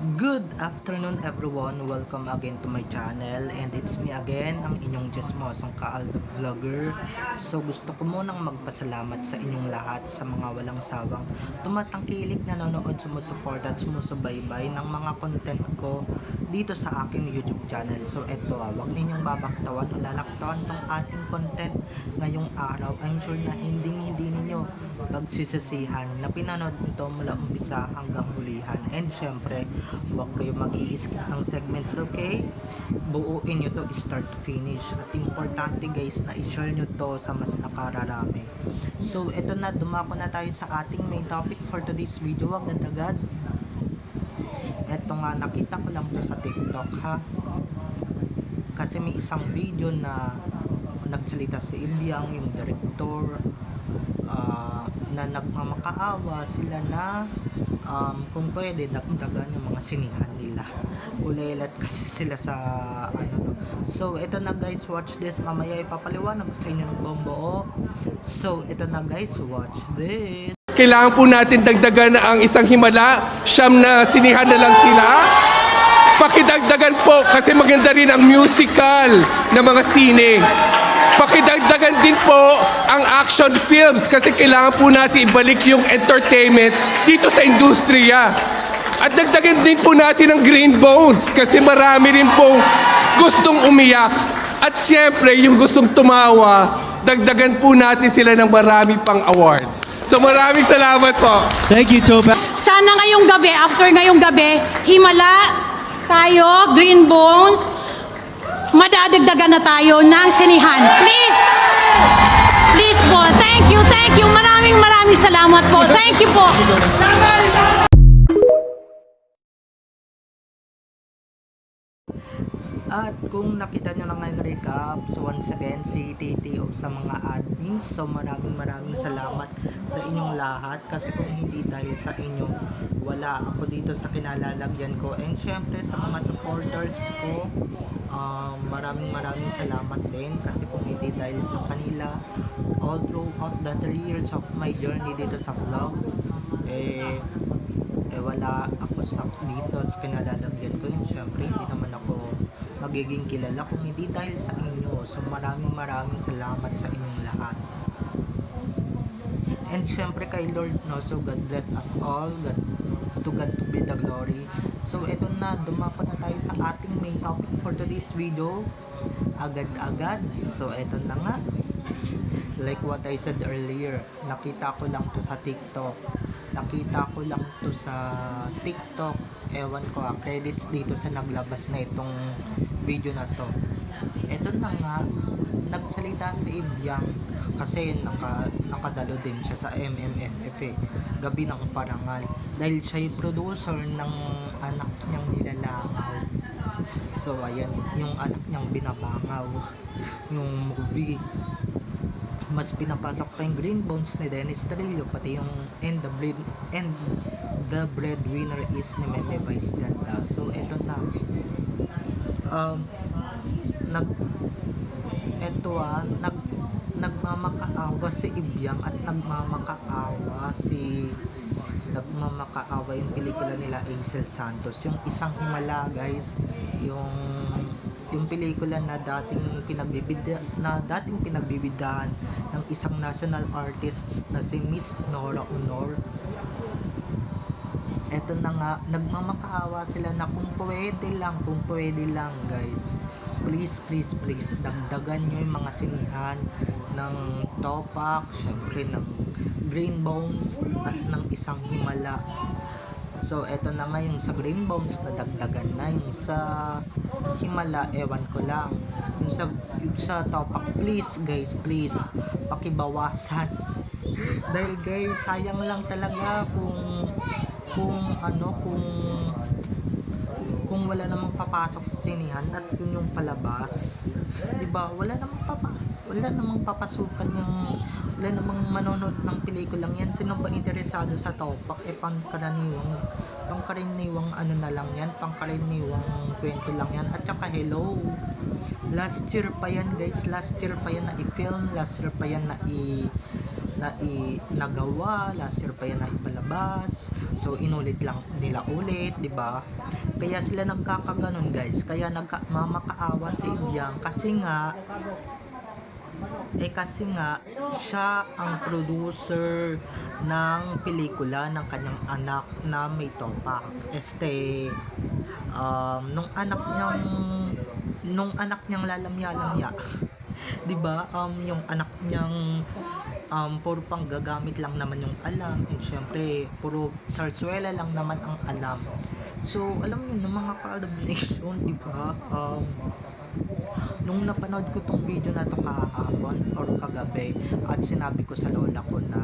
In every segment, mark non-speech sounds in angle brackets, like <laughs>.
Good afternoon everyone! Welcome again to my channel and it's me again, ang inyong Jesmosong Kaalda Vlogger. So gusto ko munang magpasalamat sa inyong lahat sa mga walang sawang tumatangkilik, nanonood, sumusuport at sumusubaybay ng mga content ko dito sa aking YouTube channel. So eto, ah, wag ninyong babaktawan o lalaktawan tong ating content ngayong araw. I'm sure na hindi hindi ninyo pagsisisihan na pinanood nito mula umpisa hanggang hulihan. And syempre, huwag kayo mag-i-skip segments, okay? Buuin nyo to start to finish. At importante guys na i-share nyo to sa mas nakararami. So, eto na, dumako na tayo sa ating main topic for today's video. Huwag agad Eto nga, nakita ko lang to sa TikTok ha. Kasi may isang video na nagsalita si Ilyang, yung director, ah, na nagmamakaawa sila na um, kung pwede dagdagan yung mga sinihan nila kulelat kasi sila sa ano no. so ito na guys watch this mamaya ipapaliwanag ko sa inyo ng buo so ito na guys watch this Kailangan po natin dagdagan ang isang himala, siyam na sinihan na lang sila. Pakidagdagan po kasi maganda rin ang musical na mga sine. Pakidagdagan din po ang action films kasi kailangan po natin ibalik yung entertainment dito sa industriya. At dagdagan din po natin ang green bones kasi marami rin pong gustong umiyak. At siyempre, yung gustong tumawa, dagdagan po natin sila ng marami pang awards. So maraming salamat po. Thank you, Topa. Sana ngayong gabi, after ngayong gabi, himala tayo, green bones, madadagdagan na tayo ng sinihan. Please! Please po. Thank you, thank you. Maraming maraming salamat po. Thank you po. At kung nakita nyo na ngayon recap, so once again, si Titi of sa mga admins. So maraming maraming salamat sa inyong lahat. Kasi kung hindi dahil sa inyo, wala ako dito sa kinalalagyan ko. And syempre sa mga supporters ko, um, maraming maraming salamat din. Kasi kung hindi dahil sa kanila, all throughout the 3 years of my journey dito sa vlogs, eh, eh wala ako sa dito sa kinalalagyan ko yun. Syempre hindi naman ako magiging kilala kung hindi dahil sa inyo. So maraming maraming salamat sa inyong lahat. And syempre kay Lord no so God bless us all. God to God to be the glory. So eto na sa ating main topic for today's video agad-agad so eto na nga like what I said earlier, nakita ko lang to sa TikTok. Nakita ko lang to sa TikTok. Ewan ko, ah, credits dito sa naglabas na itong video na to. Ito na nga, nagsalita si Ibyang kasi naka, nakadalo din siya sa MMFF eh, Gabi ng Parangal. Dahil siya yung producer ng anak niyang nilalangaw. So ayan, yung anak niyang binabangaw. Yung movie mas pinapasok pa yung green bones ni Dennis Trillo pati yung and the bread and the breadwinner is ni Meme Vice Ganda so eto na um nag eto ah nag nagmamakaawa si Ibyang at nagmamakaawa si nagmamakaawa yung pelikula nila Aisel Santos. Yung isang himala guys yung yung pelikula na dating pinagbibida na dating pinagbibidahan ng isang national artist na si Miss Nora Honor. Eto na nga nagmamakaawa sila na kung pwede lang kung pwede lang guys please please please dagdagan nyo yung mga sinihan ng topak syempre ng green bones at ng isang himala So, eto na nga yung sa Green Bones na dagdagan na. Yung sa Himala, ewan ko lang. Yung sa, yung sa Topak, please guys, please, pakibawasan. <laughs> Dahil guys, sayang lang talaga kung, kung ano, kung, kung wala namang papasok sa sinihan at yun yung palabas. 'Di ba Wala namang papa, wala namang papasukan yung wala namang manonood ng pelikulang yan. Sino ba interesado sa topak? Eh, pangkaraniwang, pangkaraniwang ano na lang yan, pangkaraniwang kwento lang yan. At saka, hello, last year pa yan guys, last year pa yan na i-film, last year pa yan na i na nagawa, last year pa yan na ipalabas. So inulit lang nila ulit, 'di ba? Kaya sila nagkakaganon, guys. Kaya nagmamakaawa sa Ibyang kasi nga eh kasi nga siya ang producer ng pelikula ng kanyang anak na may topak. Este um, nung anak niyang nung anak niyang lalamya-lamya. <laughs> 'Di ba? Um yung anak niyang um, puro pang gagamit lang naman yung alam. And syempre puro sarsuela lang naman ang alam. So alam niyo ng mga Nation <laughs> di ba um, nung napanood ko tong video na to kahapon or kagabi at sinabi ko sa lola ko na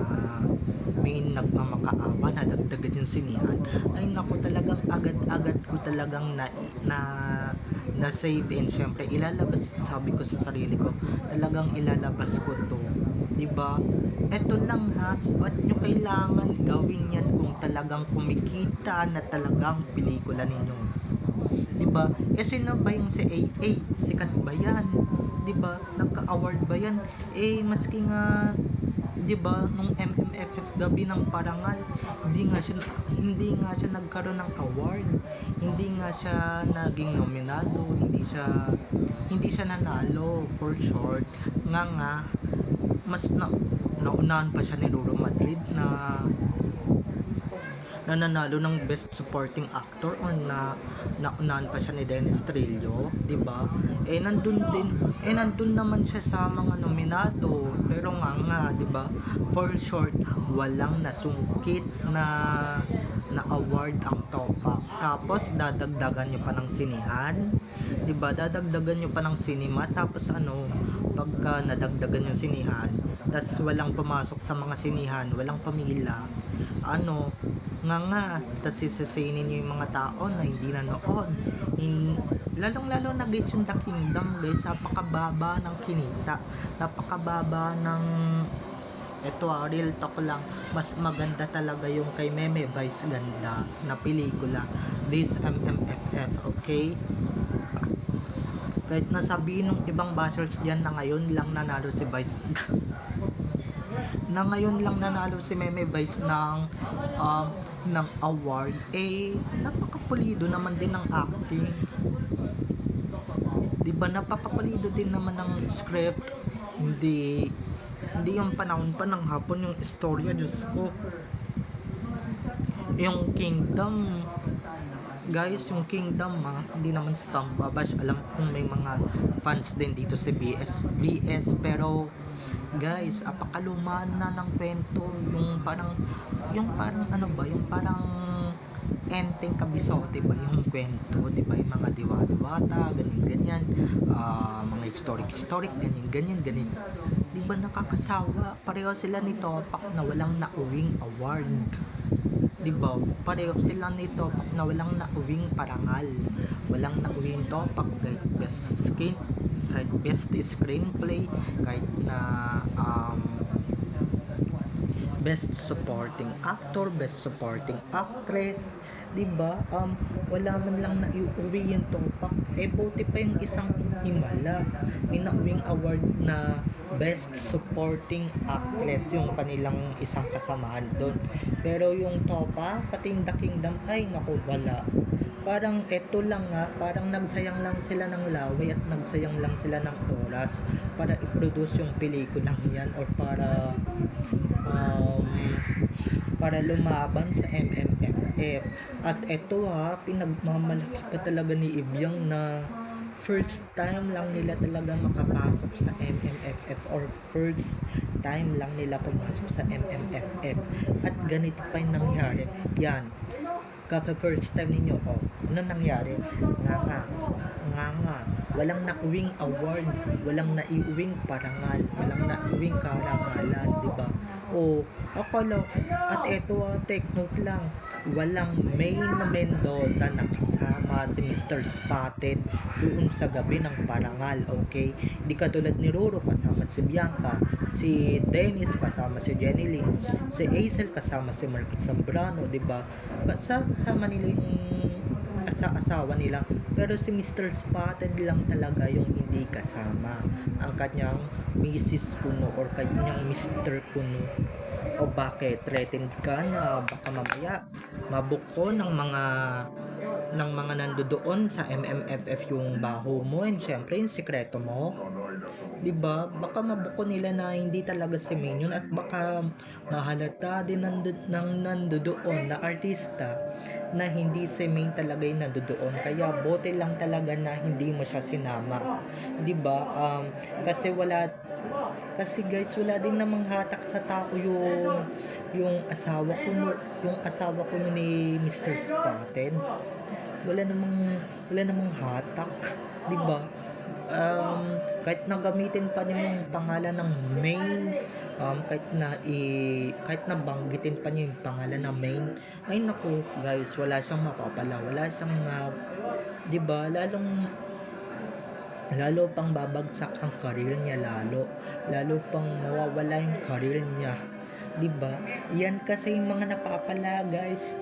may nagmamakaawa na dagdagan yung sinihan ay naku talagang agad-agad ko talagang na, na na save and syempre ilalabas sabi ko sa sarili ko talagang ilalabas ko to 'di ba eto lang ha ba't nyo kailangan gawin yan kung talagang kumikita na talagang pelikula ninyo 'di ba? Eh sino ba yung si AA? Sikat ba 'yan? 'Di ba? Nagka-award ba 'yan? Eh maski nga 'di ba nung MMFF gabi ng parangal, hindi nga siya hindi nga siya nagkaroon ng award. Hindi nga siya naging nominado, hindi siya hindi siya nanalo for short. Nga nga mas na naunahan pa siya ni Roro Madrid na na nanalo ng Best Supporting Actor or na naunahan pa siya ni Dennis Trillo, 'di ba? Eh nandun din, eh nandun naman siya sa mga nominado, pero nga nga, 'di ba? For short, walang nasungkit na na award ang topa. Tapos dadagdagan niyo pa ng sinihan, 'di ba? Dadagdagan niyo pa ng sinima tapos ano, pagka nadagdagan yung sinihan, tapos walang pumasok sa mga sinihan, walang pamila, ano, nga nga, tapos sisasinin nyo yung mga tao na hindi nanood. In, lalong lalo na guys yung The Kingdom guys, napakababa ng kinita, napakababa ng eto ah, real talk lang, mas maganda talaga yung kay Meme Vice Ganda na pelikula, this MMFF, okay? Kahit nasabihin ng ibang bashers dyan na ngayon lang nanalo si Vice <laughs> na ngayon lang nanalo si Meme Vice ng um, ng award eh napakapulido naman din ng acting. 'di ba napakapulido din naman ng script. Hindi hindi yung panahon pa ng hapon yung istorya Diyos ko. Yung Kingdom guys yung Kingdom ha? Hindi naman sa pambabash alam kong may mga fans din dito sa BS BS pero guys apakaluma na ng kwento. Yung parang yung parang ano ba? Yung parang enteng kabisote ba yung kwento? Di ba? Yung mga diwa-diwata ganyan ganyan. Ah, mga historic historic ganyan ganyan ganyan. Di ba nakakasawa? Pareho sila nito pak na walang nauwing award di ba? Pareho sila nito na walang nauwing parangal. Walang nauwing topak kahit best skin, kahit best screenplay, kahit na um, best supporting actor, best supporting actress, 'di ba? Um wala man lang na iuwi yung topak. Eh buti pa yung isang himala. May nauwing award na best supporting actress yung kanilang isang kasamahan doon. Pero yung topa, pati yung The Kingdom, ay naku, wala. Parang eto lang nga, parang nagsayang lang sila ng laway at nagsayang lang sila ng oras para i-produce yung pelikulang yan or para um, para lumaban sa MMFF. At eto ha, pinagmamalaki pa talaga ni Ibyang na first time lang nila talaga makapasok sa MMFF or first time lang nila pumasok sa MMFF. At ganito pa yung nangyari. Yan. Kapag first time ninyo, oh, ano nangyari? Nga nga, nga nga, walang nauwing award, walang naiuwing parangal, walang nauwing karangalan, di ba? O, akala, at eto ah, take note lang, walang May na Mendoza na si Mr. Spotted doon sa gabi ng parangal, okay? Hindi katulad ni Roro kasama si Bianca, si Dennis kasama si Jenny Lynn, si Hazel kasama si Marquis Zambrano, di ba? Kasama nila yung asa asawa nila. Pero si Mr. Spotted lang talaga yung hindi kasama. Ang kanyang Mrs. Kuno or kanyang Mr. Kuno. O bakit? Threatened ka na baka mamaya mabuko ng mga ng mga nandoon sa MMFF yung baho mo and syempre yung sikreto mo. 'Di ba? Baka mabuko nila na hindi talaga si Main yun at baka mahalata din ng, ng nandoon na artista na hindi si Main talaga yung nandoon. Kaya bote lang talaga na hindi mo siya sinama. 'Di ba? Um, kasi wala kasi guys, wala din namang hatak sa tao yung yung asawa ko yung asawa ko ni Mr. Spotted. Wala namang wala namang hatak, 'di ba? Um, kahit na gamitin pa niya yung pangalan ng main, um, kahit na i, kahit na banggitin pa niya yung pangalan ng main, ay naku guys, wala siyang mapapala, wala siyang, uh, 'di ba? Lalong lalo pang babagsak ang career niya lalo lalo pang mawawala yung career niya 'di ba yan kasi yung mga napapala guys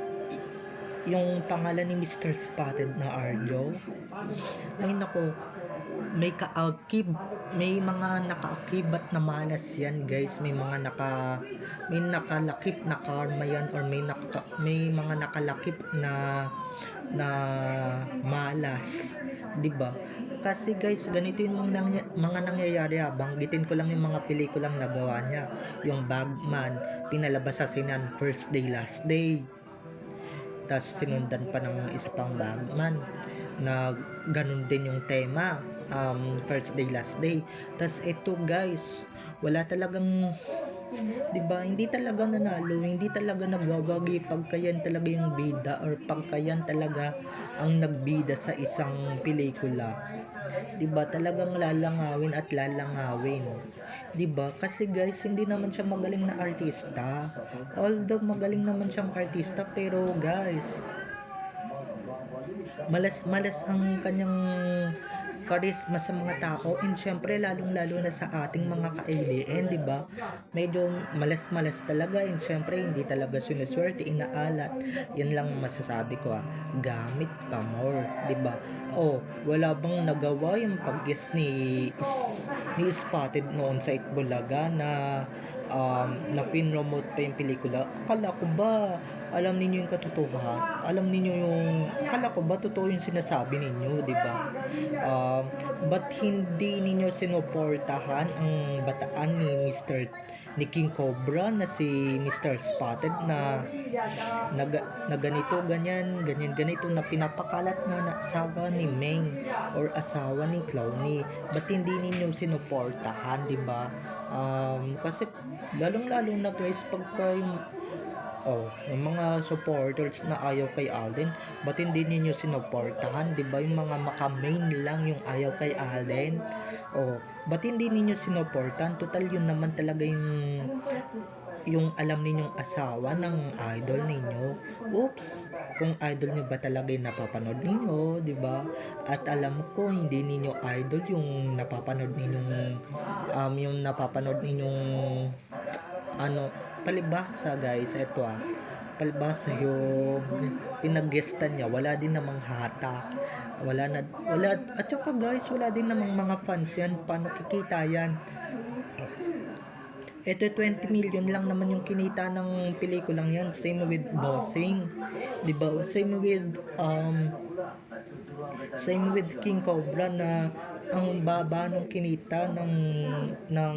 yung pangalan ni Mr. Spotted na Arjo ay nako. May kaakib may mga nakaakibat na malas yan guys. May mga naka may nakalakip na karma yan or may naka, may mga nakalakip na na malas. 'di ba? Kasi guys ganito yung mga, nangya- mga nangyayari ha? Banggitin ko lang yung mga pelikulang nagawa niya. Yung Bagman pinalabas sa sinan first day last day tapos sinundan pa ng isa pang Bagman na ganun din yung tema um, first day last day. Tapos ito guys wala talagang 'di ba hindi talaga nanalo hindi talaga nagwawagi pagkayan talaga yung bida or pagkayan talaga ang nagbida sa isang pelikula. 'di ba talagang lalangawin at lalangawin. 'di ba kasi guys hindi naman siya magaling na artista. Although magaling naman siyang artista pero guys malas malas ang kanyang charisma sa mga tao and syempre lalong lalo na sa ating mga ka-ADN di ba? Medyo malas malas talaga and syempre hindi talaga sinuswerte inaalat. Yan lang ang masasabi ko ah. Gamit pa more di ba? Oh wala bang nagawa yung pag ni ni Spotted noon sa Itbulaga na um, na pinromote pa yung pelikula, akala ko ba alam ninyo yung katotohanan? Alam ninyo yung akala ko ba totoo yung sinasabi ninyo, 'di ba? Um, but hindi ninyo sinuportahan ang bataan ni Mr. ni King Cobra na si Mr. Spotted na na, na ganito, ganyan, ganyan, ganito na pinapakalat na na asawa ni Meng or asawa ni Clowny. Ba't hindi ninyo sinuportahan, di ba? Um, kasi lalong-lalo na guys, pagka yung Oh, yung mga supporters na ayaw kay Alden, ba't hindi ninyo sinuportahan? 'Di ba yung mga maka-main lang yung ayaw kay Alden? Oh, ba't hindi ninyo sinuportahan? Total yun naman talaga yung yung alam ninyong asawa ng idol ninyo. Oops, kung idol nyo ba talaga yung napapanood ninyo, 'di ba? At alam ko hindi ninyo idol yung napapanood ninyong um yung napapanood ninyong ano palibasa guys. Ito ah. Palibasa yung pinaggestan niya. Wala din namang hata. Wala na wala at saka guys wala din namang mga fans yan. Paano kikita yan? Ito 20 million lang naman yung kinita ng pelikulang yan. Same with bossing. Ba? Same with um same with King Cobra na ang baba ng kinita ng ng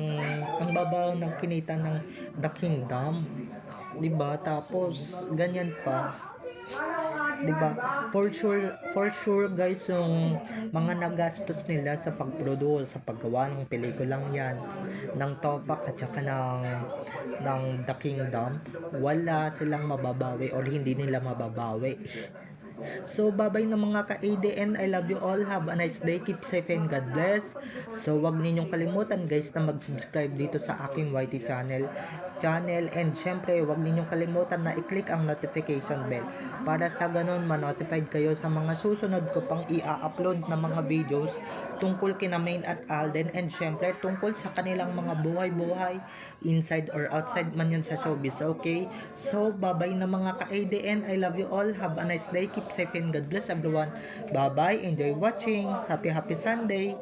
ang baba ng kinita ng The Kingdom. 'di ba tapos ganyan pa. 'di ba for sure for sure guys yung mga nagastos nila sa pagproduce sa paggawa ng pelikulang yan ng Topak at saka ng ng The Kingdom wala silang mababawi or hindi nila mababawi So, babay ng mga ka-ADN. I love you all. Have a nice day. Keep safe and God bless. So, wag ninyong kalimutan guys na mag-subscribe dito sa aking YT channel. channel and syempre huwag ninyong kalimutan na i-click ang notification bell para sa ganun ma-notified kayo sa mga susunod ko pang i-upload na mga videos tungkol kina Main at Alden and syempre tungkol sa kanilang mga buhay-buhay inside or outside man yan sa showbiz okay so bye na mga ka-ADN I love you all have a nice day keep safe and God bless everyone. Bye bye enjoy watching. Happy happy Sunday